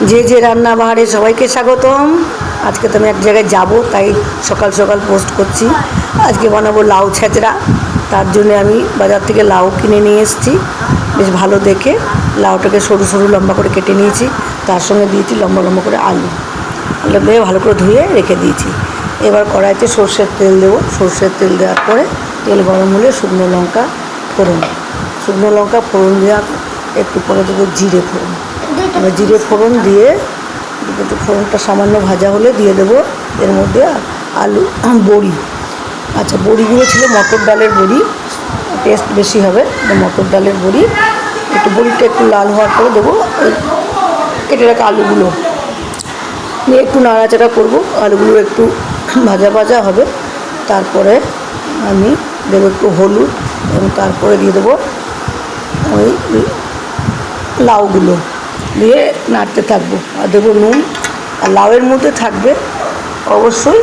যে যে রান্না বাহারে সবাইকে স্বাগতম। আজকে তো আমি এক জায়গায় যাব, তাই সকাল সকাল পোস্ট করছি। আজকে বানাবো লাউ ছেঁচড়া। তার জন্য আমি বাজার থেকে লাউ কিনে নিয়ে এসেছি। বেশ ভালো দেখে লাউটাকে সরু সরু লম্বা করে কেটে নিয়েছি। তার সঙ্গে দিয়েছি লম্বা লম্বা করে আলু। আলু দিয়ে ভালো করে ধুয়ে রেখে দিয়েছি। এবার কড়াইতে সর্ষের তেল দেবো। সর্ষের তেল দেওয়ার পরে তেল গরম হলে শুকনো লঙ্কা ফোড়ন। শুকনো লঙ্কা ফোড়ন দেওয়া একটু পরে দেবো জিরে ফোড়ন। এবার জিরে ফোড়ন দিয়ে ফোড়নটা সামান্য ভাজা হলে দিয়ে দেবো। এর মধ্যে আলু, বড়ি। আচ্ছা বড়িগুলো ছিল মটর ডালের বড়ি। টেস্ট বেশি হবে মটর ডালের বড়ি। একটু বড়িটা একটু লাল হওয়ার পরে দেবো কেটে রাখা আলুগুলো। নিয়ে একটু নাড়াচাড়া করব, আলুগুলো একটু ভাজা ভাজা হবে। তারপরে আমি দেবো একটু হলুদ, এবং তারপরে দিয়ে দেবো ওই লাউগুলো। দিয়ে নাড়তে থাকব। আর দেবো নুন, আর লাউয়ের মধ্যে থাকবে অবশ্যই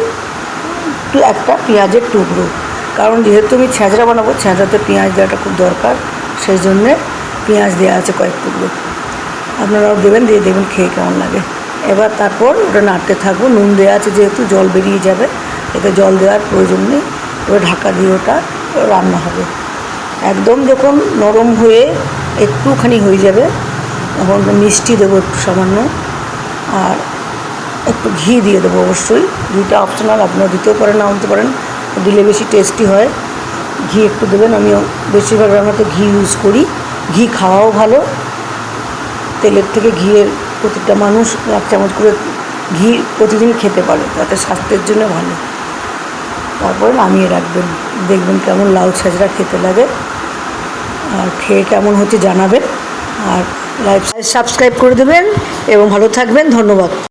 একটু পেঁয়াজের টুকরো। কারণ যেহেতু আমি ছেঁচড়া বানাবো, ছেঁচড়াতে পেঁয়াজ দেওয়াটা খুব দরকার সেই জন্যে পেঁয়াজ দেওয়া আছে কয়েক টুকরো। আপনারাও দেবেন, দিয়ে দেবেন, খেয়ে কেমন লাগে। এবার তারপর ওটা নাড়তে থাকব। নুন দেওয়া আছে যেহেতু, জল বেরিয়ে যাবে, এতে জল দেওয়ার প্রয়োজন নেই। এবার ঢাকা দিয়ে ওটা রান্না হবে। একদম যখন নরম হয়ে একটুখানি হয়ে যাবে তখন মিষ্টি দেবো একটু সামান্য, আর একটু ঘি দিয়ে দেবো অবশ্যই। ঘিটা অপশনাল আপনারা দিতেও পারেন, নাও দিতে পারেন। দিলে বেশি টেস্টি হয়। ঘি একটু দেবেন, আমিও বেশিরভাগ রান্নাতে ঘি ইউজ করি। ঘি খাওয়াও ভালো। তেলের থেকে ঘিয়ের প্রতিটা মানুষ এক চামচ করে ঘি প্রতিদিন খেতে পারে, তাতে স্বাস্থ্যের জন্য ভালো। তারপরে নামিয়ে রাখবেন। দেখবেন কেমন লাউ ছাজরা খেতে লাগে। আর খেয়ে কেমন হচ্ছে জানাবেন। আর লাইভ সাবস্ক্রাইব করে দেবেন এবং ভালো থাকবেন। ধন্যবাদ।